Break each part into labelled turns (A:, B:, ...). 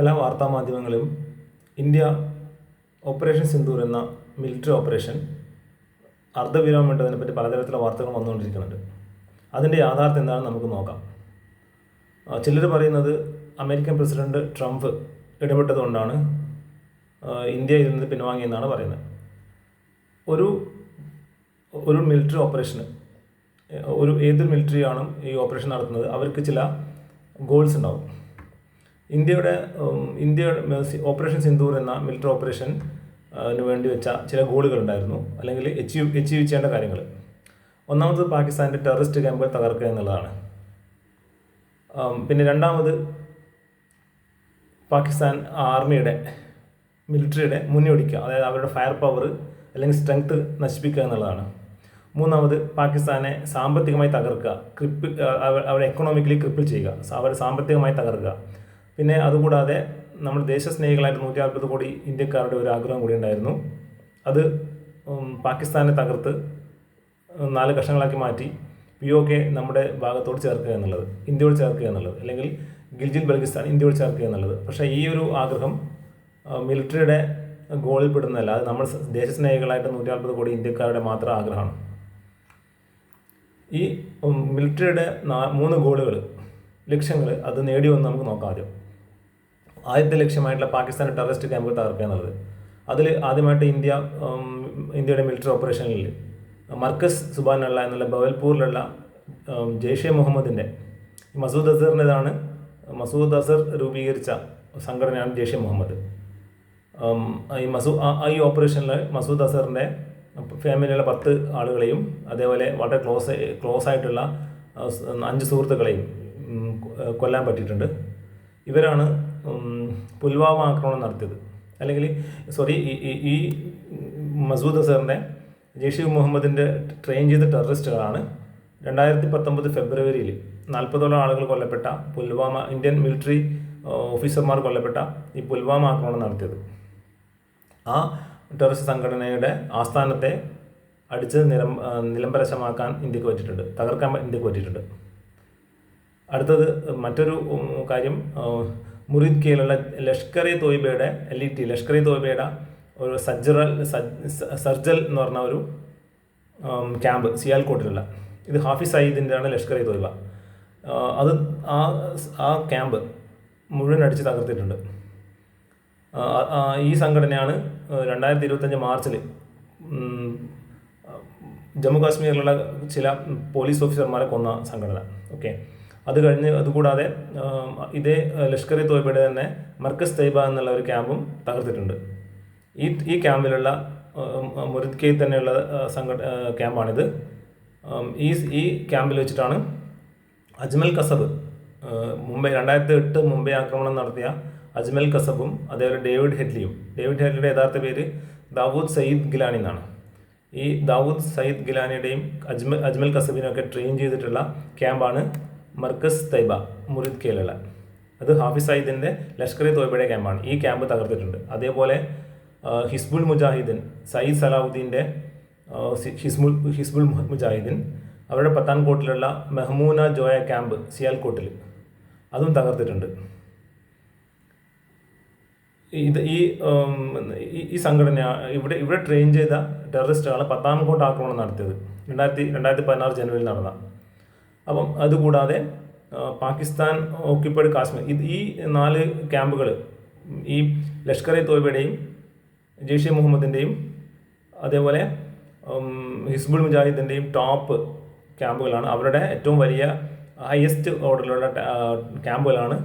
A: പല വാർത്താമാധ്യമങ്ങളും India operation Sindoor എന്ന military operation അർദ്ധവിരാമം ഇട്ടതിനെ പറ്റി പലതരത്തിലുള്ള വാർത്തകൾ വന്നുകൊണ്ടിരിക്കുന്നുണ്ട്. അതിന്റെ യാഥാർത്ഥ്യം എന്താണെന്ന് നമുക്ക് നോക്കാം. ചിലർ പറയുന്നത് അമേരിക്കൻ പ്രസിഡന്റ് ട്രംപ് ഇടപെട്ടതുകൊണ്ടാണ് ആ, ഇന്ത്യ ഇതിൽ നിന്ന് പിൻവാങ്ങിയെന്നാണ് പറയുന്നത്. ഒരു ഒരു മിലിറ്ററി ഓപ്പറേഷന് ഒരു ഏതൊരു മിലിറ്ററിയാണ് ഈ ഓപ്പറേഷൻ നടത്തുന്നത്? അവർക്ക് ചില ഗോൾസ് ഉണ്ടാവും. ഇന്ത്യയുടെ ഇന്ത്യയുടെ ഓപ്പറേഷൻ സിന്ദൂർ എന്ന മിലിറ്ററി ഓപ്പറേഷൻ വേണ്ടി വെച്ച ചില ഗോളുകൾ ഉണ്ടായിരുന്നു അല്ലെങ്കിൽ അച്ചീവ് അച്ചീവ് ചെയ്യേണ്ട കാര്യങ്ങൾ. ഒന്നാമത് പാകിസ്ഥാന്റെ ടെററിസ്റ്റ് ക്യാമ്പുകൾ തകർക്കുക എന്നുള്ളതാണ്. പിന്നെ രണ്ടാമത് പാകിസ്ഥാൻ ആർമിയുടെ മിലിറ്ററിയുടെ മുന്നോടിക്കുക. അതായത് അവരുടെ ഫയർ പവർ അല്ലെങ്കിൽ സ്ട്രെങ്ത് നശിപ്പിക്കുക എന്നുള്ളതാണ്. മൂന്നാമത് പാകിസ്ഥാനെ സാമ്പത്തികമായി തകർക്കുക. ക്രിപ്പിൾ അവരെ എക്കണോമിക്കലി ക്രിപ്പിൾ ചെയ്യുക. അവരെ സാമ്പത്തികമായി തകർക്കുക. പിന്നെ അതുകൂടാതെ നമ്മൾ ദേശസ്നേഹികളായിട്ട് നൂറ്റി നാൽപ്പത് കോടി ഇന്ത്യക്കാരുടെ ഒരു ആഗ്രഹം കൂടി ഉണ്ടായിരുന്നു. അത് പാകിസ്ഥാനെ തകർത്ത് നാല് കഷ്ണങ്ങളാക്കി മാറ്റി പി ഒ കെ നമ്മുടെ ഭാഗത്തോട് ചേർക്കുക എന്നുള്ളത് ഇന്ത്യയോട് ചേർക്കുക എന്നുള്ളത് അല്ലെങ്കിൽ ഗിൽജിൻ ബൽഗിസ്ഥാൻ ഇന്ത്യയോട് ചേർക്കുക എന്നുള്ളത്. പക്ഷേ ഈ ഒരു ആഗ്രഹം മിലിറ്ററിയുടെ ഗോളിൽ പെടുന്നതല്ല അത് നമ്മൾ ദേശസ്നേഹികളായിട്ട് നൂറ്റി കോടി ഇന്ത്യക്കാരുടെ മാത്രം ആഗ്രഹമാണ്. ഈ മിലിറ്ററിയുടെ മൂന്ന് ഗോളുകൾ ലക്ഷ്യങ്ങൾ അത് നേടിയോ എന്ന് നമുക്ക് നോക്കാം ആദ്യം. ആദ്യത്തെ ലക്ഷ്യമായിട്ടുള്ള പാകിസ്ഥാൻ ടെററിസ്റ്റ് ക്യാമ്പുകൾ തകർക്കുക എന്നുള്ളത് അതിൽ ആദ്യമായിട്ട് ഇന്ത്യ ഇന്ത്യയുടെ മിലിറ്ററി ഓപ്പറേഷനിൽ മർക്കസ് സുബാനുള്ള എന്നുള്ള ബവൽപൂരിലുള്ള ജെയ്ഷെ മുഹമ്മദിന്റെ മസൂദ് അസറിന്റെതാണ് മസൂദ് അസർ രൂപീകരിച്ച സംഘടനയാണ് ജെയ്ഷെ മുഹമ്മദ്. ഈ മസൂ ഈ ഓപ്പറേഷനിൽ മസൂദ് അസറിന്റെ ഫാമിലിയിലെ പത്ത് ആളുകളെയും അതേപോലെ വളരെ ക്ലോസ് ക്ലോസ് ആയിട്ടുള്ള അഞ്ച് സുഹൃത്തുക്കളെയും കൊല്ലാൻ പറ്റിയിട്ടുണ്ട്. ഇവരാണ് പുൽവാമ ആക്രമണം നടത്തിയത്. അല്ലെങ്കിൽ സോറി ഈ മസൂദ് അസറിനെ ജെയ്ഷെ മുഹമ്മദിന്റെ ട്രെയിൻ ചെയ്ത ടെററിസ്റ്റുകളാണ് രണ്ടായിരത്തി പത്തൊമ്പത് ഫെബ്രുവരിയിൽ നാൽപ്പതോളം ആളുകൾ കൊല്ലപ്പെട്ട പുൽവാമ ഇന്ത്യൻ മിലിറ്ററി ഓഫീസർമാർ കൊല്ലപ്പെട്ട ഈ പുൽവാമ ആക്രമണം നടത്തിയത്. ആ ടെററിസ്റ്റ് സംഘടനയുടെ ആസ്ഥാനത്തെ അടിച്ച് നിലം നിലംപരശമാക്കാൻ ഇന്ത്യയ്ക്ക് പറ്റിയിട്ടുണ്ട് തകർക്കാൻ ഇന്ത്യയ്ക്ക് പറ്റിയിട്ടുണ്ട്. അടുത്തത് മറ്റൊരു കാര്യം മുറിദ് കീഴിലുള്ള Lashkar e തോയ്ബയുടെ L E T Lashkar e തോയ്ബയുടെ ഒരു സജ്ജറൽ സർജൽ എന്ന് പറഞ്ഞ ഒരു ക്യാമ്പ് സിയാൽകോട്ടിലുള്ള. ഇത് ഹാഫിസ് സയ്യിദിന്റെ ആണ് ലഷ്കർ ഇ തോയ്ബ അത് ആ ആ ക്യാമ്പ് മുഴുവൻ അടിച്ച് തകർത്തിട്ടുണ്ട്. ഈ സംഘടനയാണ് രണ്ടായിരത്തി ഇരുപത്തഞ്ച് മാർച്ചിൽ ജമ്മു കാശ്മീരിലുള്ള ചില പോലീസ് ഓഫീസർമാരെ കൊന്ന സംഘടന. ഓക്കെ. അത് കഴിഞ്ഞ് അതുകൂടാതെ ഇതേ ലഷ്കർ ഇ തോയ്ബയുടെ തന്നെ മർക്കസ് തൈബ എന്നുള്ള ഒരു ക്യാമ്പും തകർത്തിട്ടുണ്ട്. ഈ ഈ ക്യാമ്പിലുള്ള മുറിദ് കെ തന്നെയുള്ള സംഘ ക്യാമ്പാണിത്. ഈ ഈ ക്യാമ്പിൽ വെച്ചിട്ടാണ് അജ്മൽ കസബ് മുംബൈ രണ്ടായിരത്തി എട്ട് മുംബൈ ആക്രമണം നടത്തിയ അജ്മൽ കസബും അതേപോലെ ഡേവിഡ് ഹെഡ്ലിയും. ഡേവിഡ് ഹെഡ്ലിയുടെ യഥാർത്ഥ പേര് ദാവൂദ് സയ്യിദ് ഗിലാനി എന്നാണ്. ഈ ദാവൂദ് സയ്യിദ് ഗിലാനിയുടെയും അജ്മൽ അജ്മൽ കസബിനെയൊക്കെ ട്രെയിൻ ചെയ്തിട്ടുള്ള ക്യാമ്പാണ് മർക്കസ് തൈബ മുറിദ് കേലല അത് ഹാഫിസ് സയ്യിദിന്റെ ലഷ്കർ ഇ തോയ്ബയുടെ ക്യാമ്പാണ്. ഈ ക്യാമ്പ് തകർത്തിട്ടുണ്ട്. അതേപോലെ ഹിസ്ബുൾ മുജാഹിദ്ദീൻ സയ്യിദ് സലാഹുദ്ദീന്റെ ഹിസ്ബുൾ ഹിസ്ബുൾ മുജാഹിദ്ദീൻ അവരുടെ പത്താൻകോട്ടിലുള്ള മെഹ്മൂന ജോയ ക്യാമ്പ് സിയാൽകോട്ടിൽ അതും തകർത്തിട്ടുണ്ട്. ഇത് ഈ ഈ- ഈ സംഘടന ഇവിടെ ഇവിടെ ട്രെയിൻ ചെയ്ത ടെററിസ്റ്റുകളെ പത്താംകോട്ട് ആക്രമണം നടത്തിയത്. രണ്ടായിരത്തി രണ്ടായിരത്തി പതിനാറ് ജനുവരിയിൽ നടന്ന അപ്പം അതുകൂടാതെ പാകിസ്ഥാൻ ഓക്യുപ്പൈഡ് കാശ്മീർ ഇത് ഈ നാല് ക്യാമ്പുകൾ ഈ ലഷ്കർ ഇ തോയ്ബയുടെയും ജെയ്ഷെ മുഹമ്മദിന്റെയും അതേപോലെ ഹിസ്ബുൾ മുജാഹിദിന്റെയും ടോപ്പ് ക്യാമ്പുകളാണ്. അവരുടെ ഏറ്റവും വലിയ ഹയസ്റ്റ് ഓർഡറിലുള്ള ക്യാമ്പുകളാണ്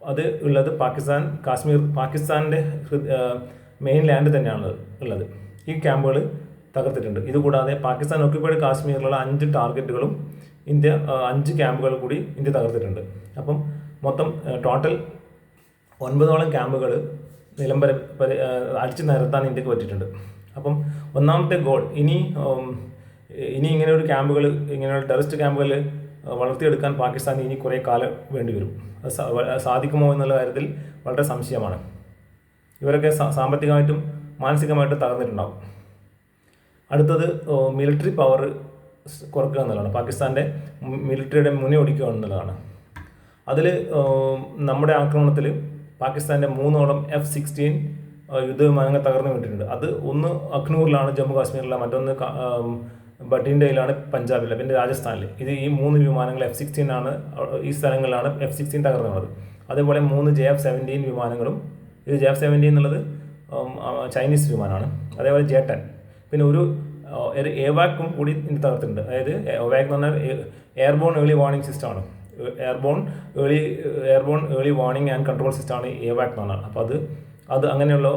A: അത് ഉള്ളത് പാകിസ്ഥാൻ കാശ്മീർ പാകിസ്ഥാന്റെ മെയിൻ ലാൻഡ് തന്നെയാണ് ഉള്ളത് ഈ ക്യാമ്പുകൾ തകർത്തിട്ടുണ്ട്. ഇതുകൂടാതെ പാകിസ്ഥാൻ ഓക്യുപ്പൈഡ് കാശ്മീരിലുള്ള അഞ്ച് ടാർഗറ്റുകളും ഇന്ത്യ അഞ്ച് ക്യാമ്പുകൾ കൂടി ഇന്ത്യ തകർത്തിട്ടുണ്ട്. അപ്പം മൊത്തം ടോട്ടൽ ഒൻപതോളം ക്യാമ്പുകൾ നിലംബര അടിച്ചു നിരത്താൻ ഇന്ത്യയ്ക്ക് പറ്റിയിട്ടുണ്ട്. അപ്പം ഒന്നാമത്തെ ഗോൾ ഇനി ഇനി ഇങ്ങനെ ഒരു ക്യാമ്പുകൾ ഇങ്ങനെയുള്ള ടെററിസ്റ്റ് ക്യാമ്പുകൾ വളർത്തിയെടുക്കാൻ പാകിസ്ഥാൻ ഇനി കുറേ കാലം വേണ്ടി വരും. സാധിക്കുമോ എന്നുള്ള കാര്യത്തിൽ വളരെ സംശയമാണ്. ഇവരൊക്കെ സാമ്പത്തികമായിട്ടും മാനസികമായിട്ടും തകർന്നിട്ടുണ്ടാവും. അടുത്തത് മിലിറ്ററി പവർ കുറക്കുക എന്നുള്ളതാണ്. പാകിസ്ഥാന്റെ മിലിറ്ററിയുടെ മുനെ ഒടിക്കുക എന്നുള്ളതാണ്. അതിൽ നമ്മുടെ ആക്രമണത്തിൽ പാകിസ്ഥാന്റെ മൂന്നോളം എഫ് സിക്സ്റ്റീൻ യുദ്ധവിമാനങ്ങൾ തകർന്നു വിട്ടിട്ടുണ്ട്. അത് ഒന്ന് അഖ്നൂറിലാണ് ജമ്മു കാശ്മീരിലാണ് മറ്റൊന്ന് ബഠിൻഡയിലാണ് പഞ്ചാബിലെ പിന്നെ രാജസ്ഥാനിൽ ഇത് ഈ മൂന്ന് വിമാനങ്ങൾ എഫ് സിക്സ്റ്റീൻ ആണ് ഈ സ്ഥലങ്ങളിലാണ് എഫ് സിക്സ്റ്റീൻ തകർന്നുള്ളത്. അതേപോലെ മൂന്ന് ജെ എഫ് സെവന്റീൻ വിമാനങ്ങളും ഇത് ജെ എഫ് സെവന്റീൻ എന്നുള്ളത് ചൈനീസ് വിമാനമാണ്. അതേപോലെ ജെ ടെൻ പിന്നെ ഒരു എവാക്കും കൂടി ഇതിന് തകർത്തിട്ടുണ്ട്. അതായത് എവാക്ക് എന്ന് പറഞ്ഞാൽ എയർബോൺ ഏർലി വാർണിംഗ് സിസ്റ്റമാണ് airborne early airborne early warning and control സിസ്റ്റമാണ് എവാക്ക് എന്ന് പറഞ്ഞാൽ. അപ്പോൾ അത് അത് അങ്ങനെയുള്ള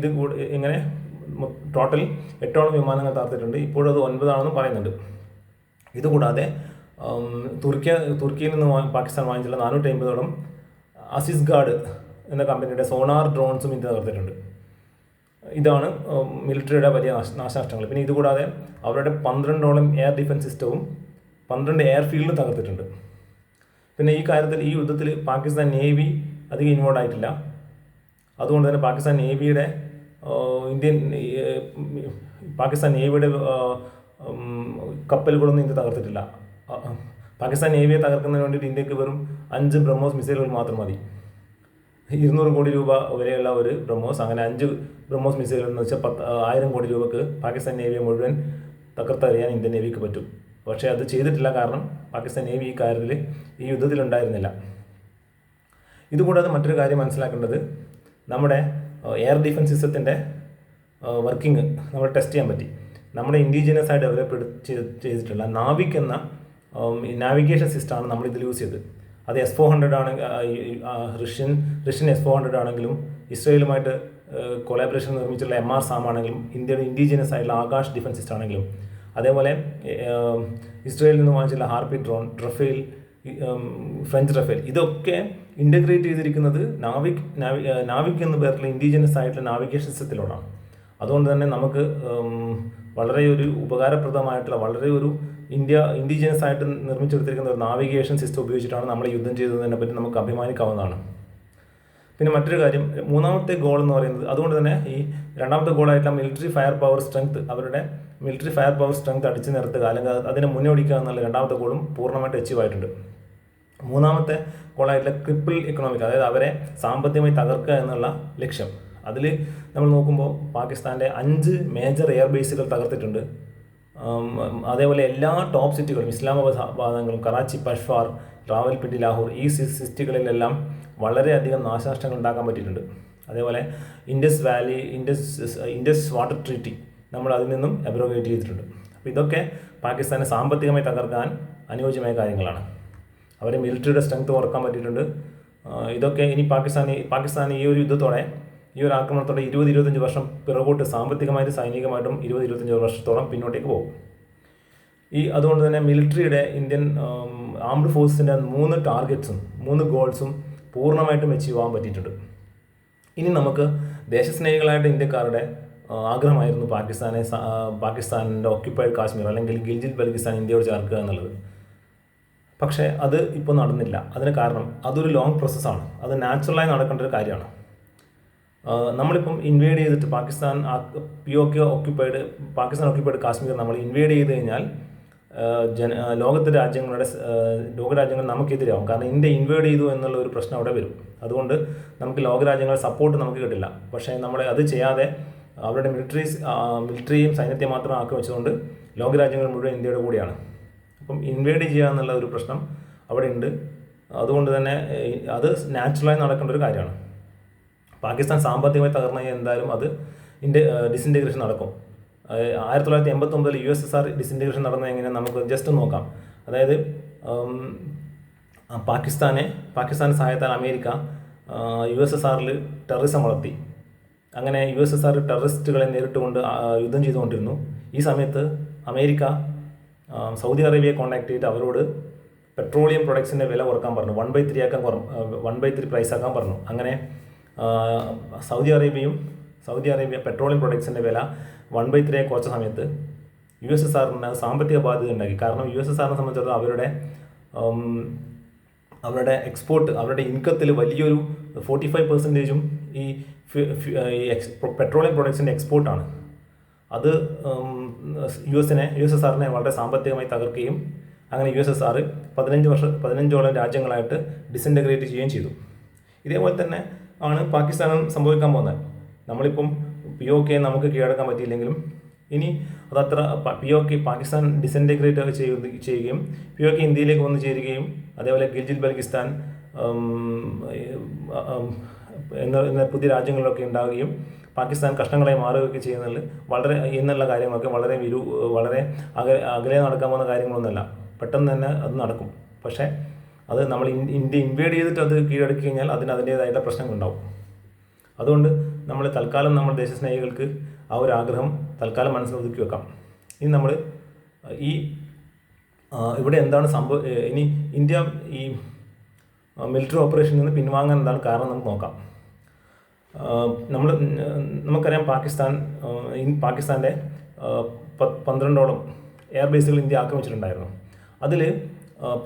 A: ഇത് ഇങ്ങനെ ടോട്ടൽ എട്ടോളം വിമാനങ്ങൾ തകർത്തിട്ടുണ്ട്. ഇപ്പോഴും അത് ഒൻപതാണെന്ന് പറയുന്നുണ്ട്. ഇതുകൂടാതെ തുർക്കി തുർക്കിയിൽ നിന്ന് പാകിസ്ഥാൻ വാങ്ങിച്ചുള്ള നാനൂറ്റി അമ്പതോളം അസിസ് ഗാർഡ് എന്ന കമ്പനിയുടെ സോണാർ ഡ്രോൺസും ഇത് തകർത്തിട്ടുണ്ട്. ഇതാണ് മിലിറ്ററിയുടെ വലിയ നാശ നാശനഷ്ടങ്ങൾ. പിന്നെ ഇതുകൂടാതെ അവരുടെ പന്ത്രണ്ടോളം എയർ ഡിഫൻസ് സിസ്റ്റവും പന്ത്രണ്ട് എയർ ഫീൽഡും തകർത്തിട്ടുണ്ട്. പിന്നെ ഈ കാര്യത്തിൽ ഈ യുദ്ധത്തിൽ പാകിസ്ഥാൻ നേവി അധികം ഇൻവോൾവ് ആയിട്ടില്ല. അതുകൊണ്ട് തന്നെ പാകിസ്ഥാൻ നേവിയുടെ ഇന്ത്യൻ പാകിസ്ഥാൻ നേവിയുടെ കപ്പലുകളൊന്നും ഇന്ത്യ തകർത്തിട്ടില്ല. പാകിസ്ഥാൻ നേവിയെ തകർക്കുന്നതിന് വേണ്ടിയിട്ട് ഇന്ത്യയ്ക്ക് വെറും അഞ്ച് ബ്രഹ്മോസ് മിസൈലുകൾ മാത്രം മതി. ഇരുന്നൂറ് കോടി രൂപ വിലയുള്ള ഒരു ബ്രഹ്മോസ് അങ്ങനെ അഞ്ച് ബ്രഹ്മോസ് മിസൈലുകൾ എന്ന് വെച്ചാൽ പത്ത് ആയിരം കോടി രൂപക്ക് പാകിസ്ഥാൻ നേവിയെ മുഴുവൻ തകർത്തെറിയാൻ ഇന്ത്യൻ നേവിക്ക് പറ്റും. പക്ഷേ അത് ചെയ്തിട്ടില്ല കാരണം പാകിസ്ഥാൻ നേവി ഈ കാര്യത്തിൽ ഈ യുദ്ധത്തിലുണ്ടായിരുന്നില്ല ഇതുകൂടാതെ മറ്റൊരു കാര്യം മനസ്സിലാക്കേണ്ടത് നമ്മുടെ എയർ ഡിഫൻസ് സിസ്റ്റത്തിന്റെ വർക്കിംഗ് നമ്മൾ ടെസ്റ്റ് ചെയ്യാൻ പറ്റി. നമ്മുടെ ഇൻഡിജിനസ് ആയി ഡെവലപ്പ് ചെയ്തിട്ടുള്ള നാവിക് എന്ന നാവിഗേഷൻ സിസ്റ്റമാണ് നമ്മൾ ഇതിൽ യൂസ് ചെയ്തത്. അത് എസ് ഫോർ ഹൺഡ്രഡ് ആണ് Russian Russian S four hundred ആണെങ്കിലും ഇസ്രയേലുമായിട്ട് കൊളാബറേഷൻ നിർമ്മിച്ചിട്ടുള്ള എം ആർ സാം ആണെങ്കിലും ഇന്ത്യയുടെ ഇൻഡിജിനസ് ആയിട്ടുള്ള ആകാശ് ഡിഫൻസ് സിസ്റ്റം ആണെങ്കിലും അതേപോലെ ഇസ്രയേലിൽ നിന്ന് വാങ്ങിച്ചിട്ടുള്ള Harpy drone Rafale French Rafale ഇതൊക്കെ ഇന്റഗ്രേറ്റ് ചെയ്തിരിക്കുന്നത് നാവിക് നാവി നാവിക് എന്ന പേരിലുള്ള ഇൻഡിജിനസ് ആയിട്ടുള്ള നാവിഗേഷൻ സിസ്റ്റത്തിലൂടെയാണ് അതുകൊണ്ട് തന്നെ നമുക്ക് വളരെ ഒരു ഉപകാരപ്രദമായിട്ടുള്ള വളരെ ഒരു ഇന്ത്യ ഇൻഡിജിനസ് ആയിട്ട് നിർമ്മിച്ചെടുത്തിരിക്കുന്ന ഒരു നാവിഗേഷൻ സിസ്റ്റം ഉപയോഗിച്ചിട്ടാണ് നമ്മൾ യുദ്ധം ചെയ്തതിനെ പറ്റി നമുക്ക് അഭിമാനിക്കാവുന്നതാണ്. പിന്നെ മറ്റൊരു കാര്യം മൂന്നാമത്തെ ഗോൾ എന്ന് പറയുന്നത് അതുകൊണ്ട് തന്നെ ഈ രണ്ടാമത്തെ ഗോളായിട്ടുള്ള മിലിറ്ററി ഫയർ പവർ സ്ട്രെങ്ത് അവരുടെ മിലിറ്ററി ഫയർ പവർ സ്ട്രെങ്ത് അടിച്ചു നിർത്തുക അല്ലെങ്കിൽ അത് അതിനെ മുന്നോടിക്കുക എന്നുള്ള രണ്ടാമത്തെ ഗോളും പൂർണമായിട്ട് അച്ചീവ് ആയിട്ടുണ്ട്. മൂന്നാമത്തെ ഗോളായിട്ടുള്ള ക്രിപ്പിൾ എക്കണോമിക് അതായത് അവരെ സാമ്പത്തികമായി തകർക്കുക എന്നുള്ള ലക്ഷ്യം. അതിൽ നമ്മൾ നോക്കുമ്പോൾ പാകിസ്ഥാന്റെ അഞ്ച് മേജർ എയർ ബേസുകൾ തകർത്തിട്ടുണ്ട്. അതേപോലെ എല്ലാ ടോപ്പ് സിറ്റികളും ഇസ്ലാമാബാദങ്ങളും കറാച്ചി പഷ്വാർ റാവൽപിണ്ടി ലാഹോർ ഈ സിറ്റികളിലെല്ലാം വളരെയധികം നാശനഷ്ടങ്ങൾ ഉണ്ടാക്കാൻ പറ്റിയിട്ടുണ്ട്. അതേപോലെ Indus valley Indus Indus water treaty നമ്മൾ അതിൽ നിന്നും അബ്രോഗേറ്റ് ചെയ്തിട്ടുണ്ട്. അപ്പോൾ ഇതൊക്കെ പാകിസ്ഥാനെ സാമ്പത്തികമായി തകർക്കാൻ അനുയോജ്യമായ കാര്യങ്ങളാണ്. അവരെ മിലിറ്ററിയുടെ സ്ട്രെങ്ത് കുറയ്ക്കാൻ പറ്റിയിട്ടുണ്ട്. ഇതൊക്കെ ഇനി പാകിസ്ഥാൻ പാകിസ്ഥാൻ ഈ ഒരു യുദ്ധത്തോടെ ഈ ഒരു ആക്രമണത്തോടെ ഇരുപത് ഇരുപത്തഞ്ച് വർഷം പിറകോട്ട് സാമ്പത്തികമായിട്ടും സൈനികമായിട്ടും ഇരുപത് ഇരുപത്തഞ്ച് വർഷത്തോളം പിന്നോട്ടേക്ക് പോകും. ഈ അതുകൊണ്ട് തന്നെ മിലിറ്ററിയുടെ ഇന്ത്യൻ ആംഡ് ഫോഴ്സിന്റെ മൂന്ന് ടാർഗറ്റ്സും മൂന്ന് ഗോൾസും പൂർണമായിട്ടും അച്ചീവ് ആവാൻ പറ്റിയിട്ടുണ്ട്. ഇനി നമുക്ക് ദേശസ്നേഹികളായിട്ട് ഇന്ത്യക്കാരുടെ ആഗ്രഹമായിരുന്നു പാകിസ്ഥാനെ പാകിസ്ഥാനിന്റെ ഓക്യുപ്പൈഡ് കാശ്മീർ അല്ലെങ്കിൽ ഗിൽജിൽ ബൽഗിസ്ഥാൻ ഇന്ത്യയോട് ചേർക്കുക എന്നുള്ളത്. പക്ഷേ അത് ഇപ്പോൾ നടന്നില്ല. അതിന് കാരണം അതൊരു ലോങ് പ്രോസസ്സാണ് അത് നാച്ചുറലായി നടക്കേണ്ട ഒരു കാര്യമാണ്. നമ്മളിപ്പം ഇൻവേഡ് ചെയ്തിട്ട് Pakistan P O K Pakistan occupied Kashmir നമ്മൾ ഇൻവേഡ് ചെയ്ത് കഴിഞ്ഞാൽ ജന ലോകത്തെ രാജ്യങ്ങളുടെ ലോകരാജ്യങ്ങൾ നമുക്കെതിരാവും. കാരണം ഇന്ത്യ ഇൻവേഡ് ചെയ്തു എന്നുള്ള ഒരു പ്രശ്നം അവിടെ വരും. അതുകൊണ്ട് നമുക്ക് ലോകരാജ്യങ്ങളുടെ സപ്പോർട്ട് നമുക്ക് കിട്ടില്ല. പക്ഷേ നമ്മൾ അത് ചെയ്യാതെ അവരുടെ മിലിറ്ററി മിലിറ്ററിയും സൈന്യത്തെ മാത്രം ആക്കി വെച്ചുകൊണ്ട് ലോകരാജ്യങ്ങൾ മുഴുവൻ ഇന്ത്യയുടെ കൂടിയാണ്. അപ്പം ഇൻവേഡ് ചെയ്യുക എന്നുള്ള ഒരു പ്രശ്നം അവിടെ ഉണ്ട്. അതുകൊണ്ട് തന്നെ അത് നാച്ചുറലായി നടക്കേണ്ട ഒരു കാര്യമാണ്. പാകിസ്ഥാൻ സാമ്പത്തികമായി തകർന്നു എന്തായാലും അത് ഇന്റെ ഡിസിന്റഗ്രേഷൻ നടക്കും. ആയിരത്തി തൊള്ളായിരത്തി എൺപത്തി ഒമ്പതിൽ U S S R disintegration നടന്നത് എങ്ങനെ നമുക്ക് ജസ്റ്റ് നോക്കാം. അതായത് പാകിസ്ഥാനെ പാകിസ്ഥാൻ സഹായത്താൽ അമേരിക്ക യു എസ് എസ് ആറിൽ ടെററിസം വളർത്തി. അങ്ങനെ യു എസ് എസ് ആർ ടെററിസ്റ്റുകളെ നേരിട്ടുകൊണ്ട് യുദ്ധം ചെയ്തുകൊണ്ടിരുന്നു. ഈ സമയത്ത് അമേരിക്ക സൗദി അറേബ്യയെ കോണ്ടാക്ട് ചെയ്തിട്ട് അവരോട് പെട്രോളിയം പ്രൊഡക്ട്സിന്റെ വില കുറയ്ക്കാൻ പറഞ്ഞു. വൺ ബൈ ത്രീ ആക്കാൻ കുറ വൺ ബൈ ത്രീ പ്രൈസ് ആക്കാൻ പറഞ്ഞു. അങ്ങനെ സൗദി അറേബ്യയും സൗദി അറേബ്യ പെട്രോളിയം പ്രൊഡക്ട്സിന്റെ വില വൺ ബൈ ത്രീ കുറച്ച സമയത്ത് യു എസ് എസ് ആറിന് സാമ്പത്തിക ബാധ്യത ഉണ്ടാക്കി. കാരണം യു എസ് എസ് ആറിനെ സംബന്ധിച്ചിടത്തോളം അവരുടെ അവരുടെ എക്സ്പോർട്ട് അവരുടെ ഇൻകത്തിൽ വലിയൊരു ഫോർട്ടി ഫൈവ് പെർസെന്റേജും ഈ പെട്രോളിയം പ്രൊഡക്ട്സിന്റെ എക്സ്പോർട്ടാണ് അത് യു എസിനെ യു എസ് എസ് ആറിനെ വളരെ സാമ്പത്തികമായി തകർക്കുകയും അങ്ങനെ യു എസ് എസ് ആർ പതിനഞ്ച് വർഷം പതിനഞ്ചോളം രാജ്യങ്ങളായിട്ട് ഡിസിന്റഗ്രേറ്റ് ചെയ്യുകയും ചെയ്തു. ഇതേപോലെ തന്നെ ആണ് പാകിസ്ഥാനും സംഭവിക്കാൻ പോകുന്നത്. നമ്മളിപ്പം പി ഒ കെ നമുക്ക് കീഴടക്കാൻ പറ്റിയില്ലെങ്കിലും ഇനി അതത്ര P O K Pakistan disintegrate ചെയ്യുക ചെയ്യുകയും പി ഒ കെ ഇന്ത്യയിലേക്ക് വന്നു ചേരുകയും അതേപോലെ ഗിൽജിത് ബൽഗിസ്ഥാൻ എന്ന പുതിയ രാജ്യങ്ങളിലൊക്കെ ഉണ്ടാവുകയും പാകിസ്ഥാൻ കഷ്ണങ്ങളായി മാറുകയൊക്കെ ചെയ്യുന്നതിൽ വളരെ എന്നുള്ള കാര്യങ്ങളൊക്കെ വളരെ വിരു വളരെ അകലെ അകലെ നടക്കാൻ പോകുന്ന കാര്യങ്ങളൊന്നുമല്ല. പെട്ടെന്ന് തന്നെ അത് നടക്കും. പക്ഷേ അത് നമ്മൾ ഇന്ത്യ ഇൻവേഡ് ചെയ്തിട്ട് അത് കീഴടക്കി കഴിഞ്ഞാൽ അതിന് അതിന്റേതായിട്ടുള്ള പ്രശ്നങ്ങളുണ്ടാവും. അതുകൊണ്ട് നമ്മൾ തൽക്കാലം നമ്മുടെ ദേശസ്നേഹികൾക്ക് ആ ഒരു ആഗ്രഹം തൽക്കാലം മനസ്സിൽ ഒതുക്കി വെക്കാം. ഇനി നമ്മൾ ഈ ഇവിടെ എന്താണ് സംഭവം ഇനി ഇന്ത്യ ഈ മിലിറ്ററി ഓപ്പറേഷനിൽ നിന്ന് പിൻവാങ്ങാൻ എന്താണ് കാരണം നമുക്ക് നോക്കാം. നമ്മൾ നമുക്കറിയാം പാകിസ്ഥാൻ പാകിസ്ഥാന്റെ പന്ത്രണ്ടോളം എയർബേസുകൾ ഇന്ത്യ ആക്രമിച്ചിട്ടുണ്ടായിരുന്നു. അതിൽ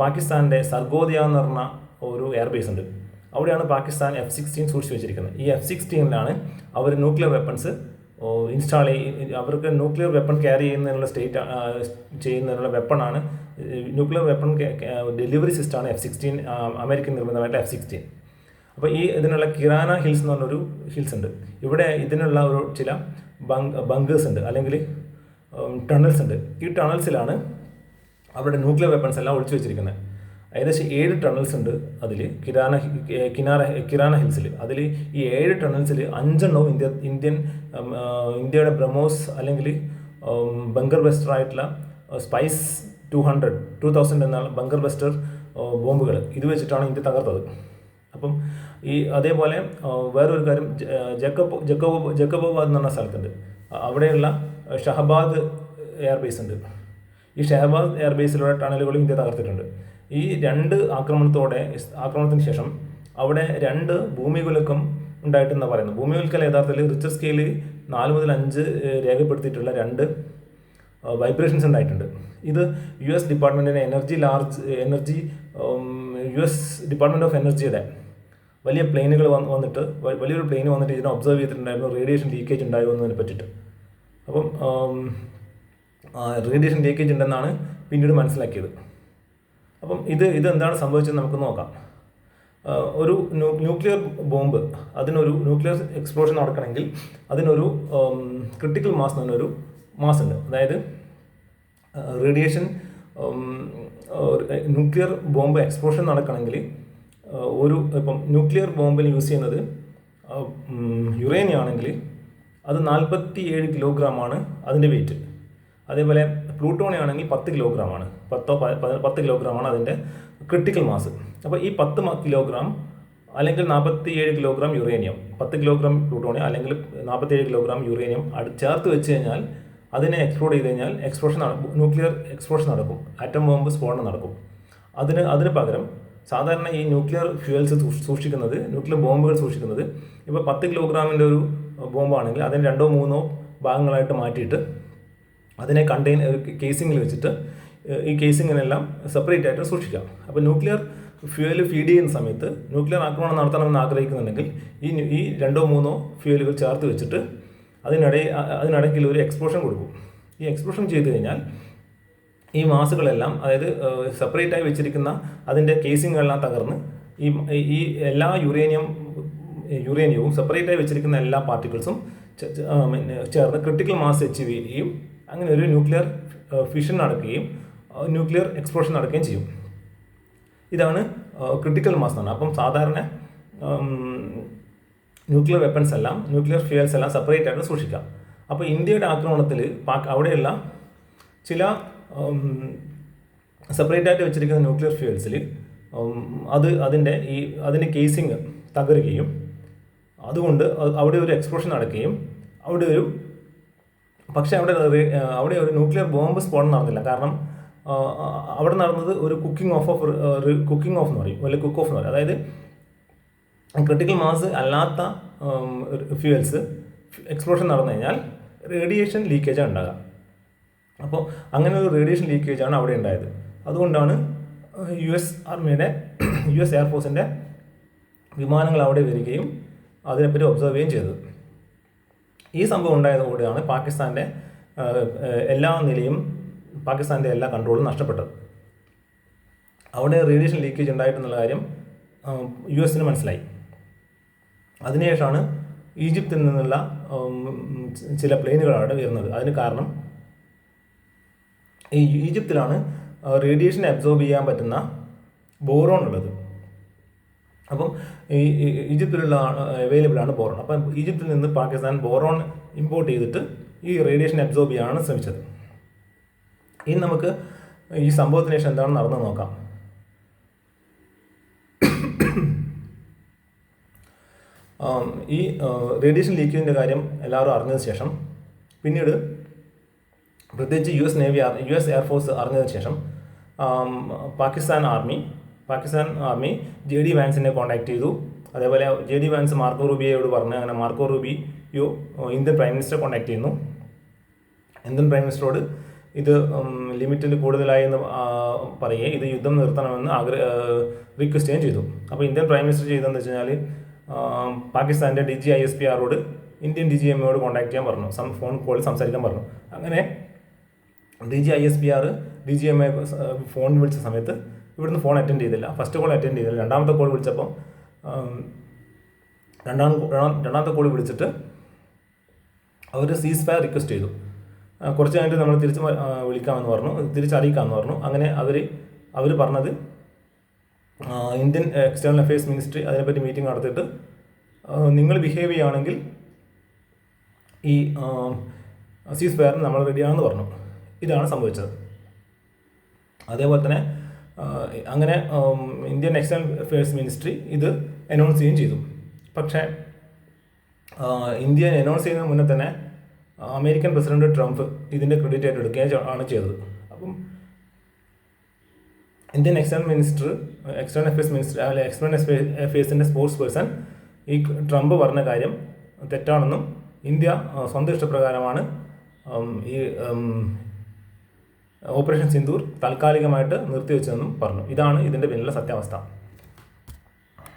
A: പാകിസ്ഥാന്റെ സർഗോദിയ എന്ന് പറഞ്ഞ ഒരു എയർബേസ് ഉണ്ട്. അവിടെയാണ് പാകിസ്ഥാൻ എഫ് സിക്സ്റ്റീൻ സൂക്ഷിച്ചു വെച്ചിരിക്കുന്നത്. ഈ എഫ് സിക്സ്റ്റീനിലാണ് അവർ ന്യൂക്ലിയർ വെപ്പൺസ് ഇൻസ്റ്റാൾ ചെയ്യ അവർക്ക് ന്യൂക്ലിയർ വെപ്പൺ ക്യാരി ചെയ്യുന്നതിനുള്ള സ്റ്റേറ്റ് ചെയ്യുന്നതിനുള്ള വെപ്പണാണ് ന്യൂക്ലിയർ വെപ്പൺ ഡെലിവറി സിസ്റ്റമാണ് എഫ് സിക്സ്റ്റീൻ അമേരിക്കൻ നിർമ്മിതമായിട്ട് എഫ് സിക്സ്റ്റീൻ അപ്പോൾ ഈ ഇതിനുള്ള കിറാന ഹിൽസ് എന്ന് പറഞ്ഞൊരു ഹിൽസ് ഉണ്ട്. ഇവിടെ ഇതിനുള്ള ഒരു ചില ബങ്ക് ബങ്കേഴ്സ് ഉണ്ട്. അല്ലെങ്കിൽ ടണൽസ് ഉണ്ട്. ഈ ടണൽസിലാണ് അവരുടെ ന്യൂക്ലിയർ വെപ്പൺസ് എല്ലാം ഒളിച്ചു വെച്ചിരിക്കുന്നത്. ഏകദേശം ഏഴ് ടണൽസ് ഉണ്ട് അതിൽ കിരാന കിനാര കിരാന ഹിൽസിൽ അതിൽ ഈ ഏഴ് ടണൽസിൽ അഞ്ചെണ്ണവും ഇന്ത്യ ഇന്ത്യൻ ഇന്ത്യയുടെ ബ്രഹ്മോസ് അല്ലെങ്കിൽ ബങ്കർ ബെസ്റ്റർ ആയിട്ടുള്ള SPICE two hundred two thousand എന്ന ബങ്കർ ബെസ്റ്റർ ബോംബുകൾ ഇത് വെച്ചിട്ടാണ് ഇന്ത്യ തകർത്തത്. അപ്പം ഈ അതേപോലെ വേറൊരു കാര്യം ജക്കബോ ജക്കബോ ജക്കബ് ജക്കബ് ജക്കബാബാദ് എന്ന് പറഞ്ഞ സ്ഥലത്തുണ്ട്. അവിടെയുള്ള ഷഹബാദ് എയർബേസ് ഉണ്ട്. ഈ ഷഹബാദ് എയർബേസിലൂടെ ടണലുകളും ഇന്ത്യ തകർത്തിട്ടുണ്ട്. ഈ രണ്ട് ആക്രമണത്തോടെ ആക്രമണത്തിന് ശേഷം അവിടെ രണ്ട് ഭൂമികുലുക്കം ഉണ്ടായിട്ടെന്നാണ് പറയുന്നത്. ഭൂമികുലുക്കൽ യഥാർത്ഥത്തിൽ റിച്ചർ സ്കെയിലിൽ നാല് മുതൽ അഞ്ച് രേഖപ്പെടുത്തിയിട്ടുള്ള രണ്ട് വൈബ്രേഷൻസ് ഉണ്ടായിട്ടുണ്ട്. ഇത് യു എസ് ഡിപ്പാർട്ട്മെന്റിന്റെ energy large energy U S department of എനർജിയുടെ വലിയ പ്ലെയിനുകൾ വന്ന് വന്നിട്ട് വലിയൊരു പ്ലെയിൻ വന്നിട്ട് ഇതിനെ ഒബ്സർവ് ചെയ്തിട്ടുണ്ടായിരുന്നു. റേഡിയേഷൻ ലീക്കേജ് ഉണ്ടായോ എന്നതിനെ പറ്റിയിട്ട്. അപ്പം റേഡിയേഷൻ ലീക്കേജ് ഉണ്ടെന്നാണ് പിന്നീട് മനസ്സിലാക്കിയത്. അപ്പം ഇത് ഇത് എന്താണ് സംഭവിച്ചത് നമുക്ക് നോക്കാം. ഒരു ന്യൂക്ലിയർ ബോംബ് അതിനൊരു ന്യൂക്ലിയർ എക്സ്പ്ലോഷൻ നടക്കണമെങ്കിൽ അതിനൊരു ക്രിട്ടിക്കൽ മാസ് എന്ന് പറഞ്ഞൊരു മാസ് ഉണ്ട്. അതായത് റേഡിയേഷൻ ന്യൂക്ലിയർ ബോംബ് എക്സ്പ്ലോഷൻ നടക്കണമെങ്കിൽ ഒരു ഇപ്പം ന്യൂക്ലിയർ ബോംബിൽ യൂസ് ചെയ്യുന്നത് യുറേനിയം ആണെങ്കിൽ അത് നാൽപ്പത്തി ഏഴ് കിലോഗ്രാമാണ് അതിന്റെ വെയിറ്റ് അതേപോലെ പ്ലൂട്ടോണിയം ആണെങ്കിൽ പത്ത് കിലോഗ്രാം ആണ് പത്തോ പത്ത് കിലോഗ്രാം ആണ് അതിന്റെ ക്രിട്ടിക്കൽ മാസ് അപ്പോൾ ഈ പത്ത് കിലോഗ്രാം അല്ലെങ്കിൽ നാൽപ്പത്തി ഏഴ് കിലോഗ്രാം യുറേനിയം പത്ത് കിലോഗ്രാം പ്ലൂട്ടോണിയം അല്ലെങ്കിൽ നാൽപ്പത്തി ഏഴ് കിലോഗ്രാം യുറേനിയം ചേർത്ത് വെച്ച് കഴിഞ്ഞാൽ അതിനെ എക്സ്പ്ലോഡ് ചെയ്ത് കഴിഞ്ഞാൽ എക്സ്പ്ലോഷൻ നടക്കും ന്യൂക്ലിയർ എക്സ്പ്ലോഷൻ നടക്കും. ആറ്റം ബോംബ് സ്ഫോടനം നടക്കും. അതിന് അതിന് പകരം സാധാരണ ഈ ന്യൂക്ലിയർ ഫ്യൂവൽസ് സൂക്ഷിക്കുന്നത് ന്യൂക്ലിയർ ബോംബുകൾ സൂക്ഷിക്കുന്നത് ഇപ്പോൾ പത്ത് കിലോഗ്രാമിന്റെ ഒരു ബോംബാണെങ്കിൽ അതിന് രണ്ടോ മൂന്നോ ഭാഗങ്ങളായിട്ട് മാറ്റിയിട്ട് അതിനെ കണ്ടെയ്ൻ കേസിങ്ങിൽ വെച്ചിട്ട് ഈ കേസിങ്ങിനെല്ലാം സെപ്പറേറ്റ് ആയിട്ട് സൂക്ഷിക്കാം. അപ്പോൾ ന്യൂക്ലിയർ ഫ്യൂവൽ ഫീഡ് ചെയ്യുന്ന സമയത്ത് ന്യൂക്ലിയർ ആക്രമണം നടത്തണമെന്ന് ആഗ്രഹിക്കുന്നുണ്ടെങ്കിൽ ഈ ഈ രണ്ടോ മൂന്നോ ഫ്യൂവലുകൾ ചേർത്ത് വെച്ചിട്ട് അതിനിടെ അതിനിടയ്ക്കിൽ ഒരു എക്സ്പ്ലോഷൻ കൊടുക്കും. ഈ എക്സ്പ്ലോഷൻ ചെയ്ത് കഴിഞ്ഞാൽ ഈ മാസുകളെല്ലാം അതായത് സെപ്പറേറ്റ് ആയി വെച്ചിരിക്കുന്ന അതിന്റെ കേസിങ്ങുകളെല്ലാം തകർന്ന് ഈ ഈ എല്ലാ യുറേനിയം യുറേനിയവും സെപ്പറേറ്റ് ആയി വെച്ചിരിക്കുന്ന എല്ലാ പാർട്ടിക്കിൾസും ചേർന്ന് ക്രിട്ടിക്കൽ മാസ് അച്ചീവ് ചെയ്യുകയും അങ്ങനെ ഒരു ന്യൂക്ലിയർ ഫിഷൻ നടക്കുകയും ന്യൂക്ലിയർ എക്സ്പ്ലോഷൻ നടക്കുകയും ചെയ്യും. ഇതാണ് ക്രിട്ടിക്കൽ മാസ് എന്നാണ് അപ്പം സാധാരണ ന്യൂക്ലിയർ വെപ്പൺസ് എല്ലാം ന്യൂക്ലിയർ ഫ്യൂൽസ് എല്ലാം സെപ്പറേറ്റ് ആയിട്ട് സൂക്ഷിക്കാം. അപ്പോൾ ഇന്ത്യയുടെ ആക്രമണത്തിൽ പാക് അവിടെയുള്ള ചില സെപ്പറേറ്റ് ആയിട്ട് വെച്ചിരിക്കുന്ന ന്യൂക്ലിയർ ഫ്യൂൽസിൽ അത് അതിന്റെ ഈ അതിന്റെ കേസിങ് തകരുകയും അതുകൊണ്ട് അവിടെ ഒരു എക്സ്പ്ലോഷൻ നടക്കുകയും അവിടെ ഒരു പക്ഷേ അവിടെ അവിടെ ഒരു ന്യൂക്ലിയർ ബോംബ് സ്ഫോടനം നടന്നില്ല. കാരണം അവിടെ നടന്നത് ഒരു cooking off off cooking off എന്ന് പറയും. അല്ലെങ്കിൽ കുക്ക് ഓഫ് എന്ന് പറയും. അതായത് ക്രിട്ടിക്കൽ മാസ് അല്ലാത്ത ഫ്യൂവൽസ് എക്സ്പ്ലോഷൻ നടന്നു കഴിഞ്ഞാൽ റേഡിയേഷൻ ലീക്കേജാണ് ഉണ്ടാകുക അപ്പോൾ അങ്ങനെ ഒരു റേഡിയേഷൻ ലീക്കേജാണ് അവിടെ ഉണ്ടായത്. അതുകൊണ്ടാണ് യു എസ് ആർമിയുടെ യു എസ് എയർഫോഴ്സിന്റെ വിമാനങ്ങൾ അവിടെ വരികയും അതിനെപ്പറ്റി ഒബ്സർവ് ചെയ്യുകയും ചെയ്തത്. ഈ സംഭവം ഉണ്ടായതോടെയാണ് പാകിസ്ഥാന്റെ എല്ലാ നിലയും പാകിസ്ഥാന്റെ എല്ലാ കൺട്രോളും നഷ്ടപ്പെട്ടത്. അവിടെ റേഡിയേഷൻ ലീക്കേജ് ഉണ്ടായിട്ടുള്ള കാര്യം യു എസിന് മനസ്സിലായി. അതിനുശേഷമാണ് ഈജിപ്തിൽ നിന്നുള്ള ചില പ്ലെയിനുകളാണ് വരുന്നത്. അതിന് കാരണം ഈ ഈജിപ്തിലാണ് റേഡിയേഷൻ അബ്സോർബ് ചെയ്യാൻ പറ്റുന്ന ബോറോൺ ഉള്ളത്. അപ്പം ഈ ഈജിപ്തിലുള്ള അവൈലബിൾ ആണ് ബോറോൺ. അപ്പം ഈജിപ്തിൽ നിന്ന് പാകിസ്ഥാൻ ബോറോൺ ഇമ്പോർട്ട് ചെയ്തിട്ട് ഈ റേഡിയേഷൻ അബ്സോർബ് ചെയ്യാനാണ് ശ്രമിച്ചത്. ഇനി നമുക്ക് ഈ സംഭവത്തിന് ശേഷം എന്താണ് നടന്നു നോക്കാം. ഈ റേഡിയേഷൻ ലീക്കേജിന്റെ കാര്യം എല്ലാവരും അറിഞ്ഞതിന് ശേഷം പിന്നീട് പ്രത്യേകിച്ച് U S navy U S air force അറിഞ്ഞതിന് ശേഷം Pakistan army Pakistan army J D വാൻസിനെ contact ചെയ്തു. അതേപോലെ ജെ ഡി വാൻസ് മാർക്കോ റൂബിയോട് പറഞ്ഞു അങ്ങനെ മാർക്കോ റൂബിയോ ഇന്ത്യൻ പ്രൈം മിനിസ്റ്ററെ കോൺടാക്ട് ചെയ്യുന്നു. ഇന്ത്യൻ പ്രൈം മിനിസ്റ്ററോട് ഇത് ലിമിറ്റിൽ കൂടുതലായി എന്ന് പറയുകയും ഇത് യുദ്ധം നിർത്തണമെന്ന് ആഗ്ര റിക്വസ്റ്റ് ചെയ്യുകയും ചെയ്തു. അപ്പോൾ ഇന്ത്യൻ പ്രൈം മിനിസ്റ്റർ ചെയ്തതെന്ന് വെച്ച് കഴിഞ്ഞാൽ പാകിസ്ഥാന്റെ D G I S P ആറോട് Indian D G എമ്മയോട് കോൺടാക്ട് ചെയ്യാൻ പറഞ്ഞു. സം ഫോൺ കോളിൽ സംസാരിക്കാൻ പറഞ്ഞു. അങ്ങനെ D G I S P R D G M A phone വിളിച്ച സമയത്ത് ഇവിടുന്ന് ഫോൺ അറ്റൻഡ് ചെയ്തില്ല. ഫസ്റ്റ് കോൾ അറ്റൻഡ് ചെയ്തില്ല. രണ്ടാമത്തെ കോൾ വിളിച്ചപ്പം രണ്ടാം രണ്ടാം- രണ്ടാമത്തെ കോൾ വിളിച്ചിട്ട് അവർ സീസ് ഫയർ റിക്വസ്റ്റ് ചെയ്തു. കുറച്ച് കഴിഞ്ഞിട്ട് നമ്മൾ തിരിച്ച് വിളിക്കാമെന്ന് പറഞ്ഞു. തിരിച്ചറിയിക്കാമെന്ന് പറഞ്ഞു. അങ്ങനെ അവർ അവർ പറഞ്ഞത് ഇന്ത്യൻ എക്സ്റ്റേണൽ അഫയേഴ്സ് മിനിസ്ട്രി അതിനെപ്പറ്റി മീറ്റിംഗ് നടത്തിയിട്ട് നിങ്ങൾ ബിഹേവ് ചെയ്യുകയാണെങ്കിൽ ഈ സീസ് ഫയറിന് നമ്മൾ റെഡിയാണെന്ന് പറഞ്ഞു. ഇതാണ് സംഭവിച്ചത്. അതേപോലെ തന്നെ അങ്ങനെ ഇന്ത്യൻ എക്സ്റ്റേൺ അഫയേഴ്സ് മിനിസ്ട്രി ഇത് അനൗൺസ് ചെയ്യുകയും ചെയ്തു. പക്ഷേ ഇന്ത്യ അനൗൺസ് ചെയ്യുന്നതിന് മുന്നേ തന്നെ അമേരിക്കൻ പ്രസിഡന്റ് ട്രംപ് ഇതിന്റെ ക്രെഡിറ്റ് ആയിട്ട് എടുക്കുകയും ആണ് ചെയ്തത്. അപ്പം Indian extern minister extern affairs minister അല്ലെ എക്സ്റ്റേണൽ അഫയേഴ്സിന്റെ സ്പോർട്സ് പേഴ്സൺ ഈ ട്രംപ് പറഞ്ഞ കാര്യം തെറ്റാണെന്നും ഇന്ത്യ സ്വന്തം ഇഷ്ടപ്രകാരമാണ് ഈ ഓപ്പറേഷൻ സിന്ദൂർ താൽക്കാലികമായിട്ട് നിർത്തിവെച്ചതെന്നും പറഞ്ഞു. ഇതാണ് ഇതിന്റെ പിന്നിലെ സത്യാവസ്ഥ.